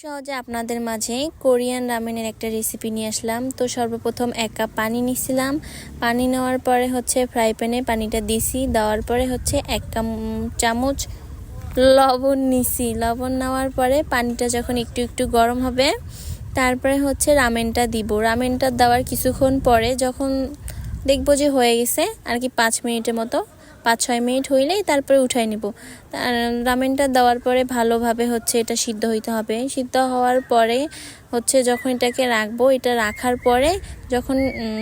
সহজে আপনাদের মাঝে কোরিয়ান রামেনের একটা রেসিপি নিয়ে আসলাম। তো সর্বপ্রথম এক কাপ পানি নিছিলাম। পানি নেওয়ার পরে হচ্ছে ফ্রাই প্যানে পানিটা দিছি। দেওয়ার পরে হচ্ছে এক কাম, চামচ লবণ নিছি। লবণ নেওয়ার পরে পানিটা যখন একটু একটু গরম হবে, তারপরে হচ্ছে রামেনটা দিব। রামেনটা দেওয়ার কিছুক্ষণ পরে যখন দেখব যে হয়ে গেছে, আর কি পাঁচ মিনিটের মতো পাঁচ ছয় মিনিট হইলেই তারপরে উঠাই নিব। রামেনটা দেওয়ার পরে ভালোভাবে হচ্ছে এটা সিদ্ধ হইতে হবে। সিদ্ধ হওয়ার পরে হচ্ছে যখন এটাকে রাখব, এটা রাখার পরে যখন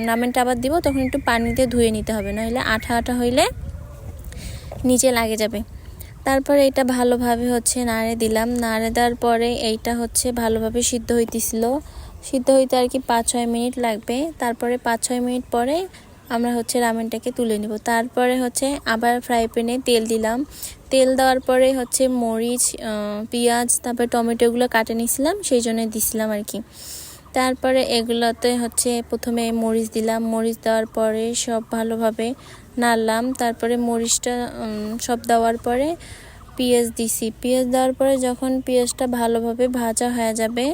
রামেনটা আবার দিব, তখন একটু পানিতে ধুয়ে নিতে হবে। নইলে আঠা আঠা হইলে নিচে লাগে যাবে। তারপরে এটা ভালোভাবে হচ্ছে নাড়ে দিলাম। নাড়ে দেওয়ার পরে এইটা হচ্ছে ভালোভাবে সিদ্ধ হইতেছিল। সিদ্ধ হইতে আর কি পাঁচ ছয় মিনিট লাগবে। তারপরে পাঁচ ছয় মিনিট পরে আমরা হচ্ছে রামেনটাকে তুলে নিব। তারপরে হচ্ছে আবার ফ্রাই প্যানে তেল দিলাম। তেল দেওয়ার পরে হচ্ছে মরিচ পেঁয়াজ, তারপরে টমেটোগুলো কাটে নিয়েছিলাম, সেই জন্য দিছিলাম আর কি। তারপরে এগুলোতে হচ্ছে প্রথমে মরিচ দিলাম। মরিচ দেওয়ার পরে সব ভালোভাবে নাড়লাম। তারপরে মরিচটা সব দেওয়ার পরে পেঁয়াজ দিছি। পেঁয়াজ দেওয়ার পরে যখন পেঁয়াজটা ভালোভাবে ভাজা হয়ে যাবে,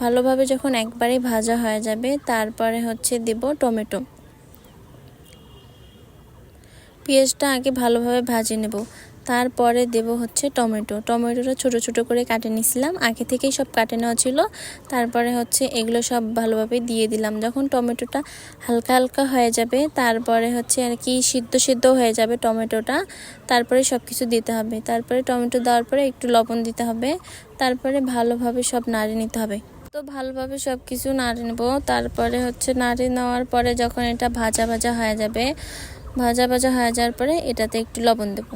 ভালোভাবে যখন একবারে ভাজা হয়ে যাবে, তারপরে হচ্ছে দেব টমেটো। পেঁয়াজটা আগে ভালোভাবে ভাজে নেব। তারপরে দেব হচ্ছে টমেটো। টমেটোটা ছোট ছোট করে কাটে নিছিলাম। আগে থেকেই সব কাটে নেওয়া ছিল। তারপরে হচ্ছে এগুলো সব ভালোভাবে দিয়ে দিলাম। যখন টমেটোটা হালকা হালকা হয়ে যাবে, তারপরে হচ্ছে আর কি সিদ্ধ সিদ্ধ হয়ে যাবে টমেটোটা, তারপরে সব কিছু দিতে হবে। তারপরে টমেটো দেওয়ার পরে একটু লবণ দিতে হবে। তারপরে ভালোভাবে সব নাড়ে নিতে হবে। তো ভালোভাবে সব কিছু নাড়ে নেব। তারপরে হচ্ছে নাড়ে নেওয়ার পরে যখন এটা ভাজা ভাজা হয়ে যাবে ভাজা ভাজা হয়ে যাওয়ার পরে এটাতে একটু লবণ দেব।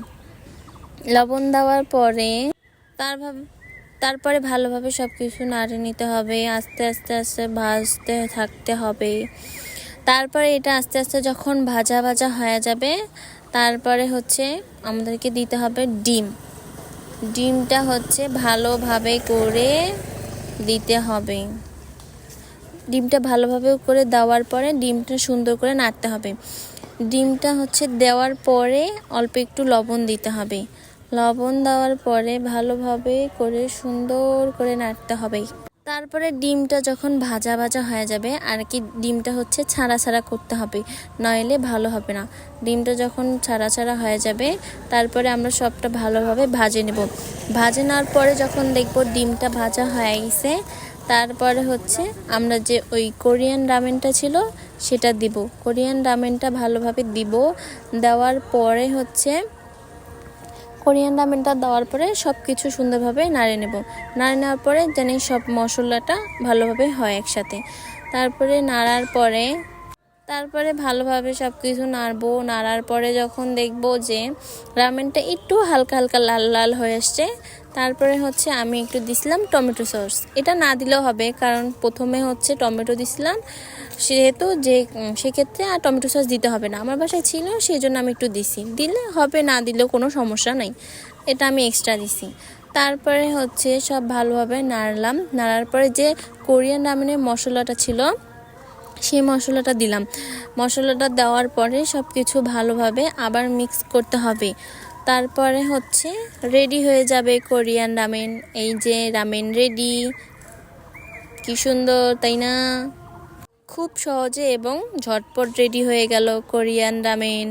লবণ দেওয়ার পরে তার তারপরে ভালোভাবে সব কিছু নাড়ে নিতে হবে, আস্তে আস্তে আস্তে ভাজতে থাকতে হবে। তারপরে এটা আস্তে আস্তে যখন ভাজা ভাজা হয়ে যাবে, তারপরে হচ্ছে আমাদেরকে দিতে হবে ডিম। ডিমটা হচ্ছে ভালোভাবে করে দিতে হবে। ডিমটা ভালোভাবে করে দেওয়ার পরে ডিমটা সুন্দর করে নাড়তে হবে। ডিমটা হচ্ছে দেওয়ার পরে অল্প একটু লবণ দিতে হবে। লবণ দেওয়ার পরে ভালোভাবে করে সুন্দর করে নাড়তে হবে। তারপরে ডিমটা যখন ভাজা ভাজা হয়ে যাবে, আর কি ডিমটা হচ্ছে ছাড়া ছাড়া করতে হবে, নইলে ভালো হবে না। ডিমটা যখন ছাড়া ছাড়া হয়ে যাবে, তারপরে আমরা সবটা ভালোভাবে ভাজে নেব। ভাজে নেওয়ার পরে যখন দেখব ডিমটা ভাজা হয়ে গেছে, তারপরে হচ্ছে আমরা যে ওই কোরিয়ান রামেনটা ছিল সেটা দিব। কোরিয়ান রামেনটা ভালোভাবে দিব। দেওয়ার পরে হচ্ছে, কোরিয়ান রামেনটা দেওয়ার পরে সব কিছু সুন্দরভাবে নাড়ে নেব। নাড়ে নেওয়ার পরে যেন সব মশলাটা ভালোভাবে হয় একসাথে। তারপরে নাড়ার পরে তারপরে ভালোভাবে সব কিছু নাড়বো। নাড়ার পরে যখন দেখব যে রামেনটা একটু হালকা হালকা লাল লাল হয়ে আসছে তারপরে হচ্ছে আমি একটু দিছিলাম টমেটো সস। এটা না দিলেও হবে, কারণ প্রথমে হচ্ছে টমেটো দিছিলাম, সেহেতু যে সেক্ষেত্রে আর টমেটো সস দিতে হবে না। আমার বাসায় ছিল সেই জন্য আমি একটু দিছি। দিলে হবে, না দিলেও কোনো সমস্যা নেই। এটা আমি এক্সট্রা দিছি। তারপরে হচ্ছে সব ভালোভাবে নাড়লাম। নাড়ার পরে যে কোরিয়ান রামেনের মশলাটা ছিল সেই মশলাটা দিলাম। মশলাটা দেওয়ার পরে সব কিছু ভালোভাবে আবার মিক্স করতে হবে। তারপরে হচ্ছে রেডি হয়ে যাবে কোরিয়ান রামেন এই যে রামেন রেডি কি সুন্দর, তাই না? খুব সহজে এবং ঝটপট রেডি হয়ে গেল কোরিয়ান রামেন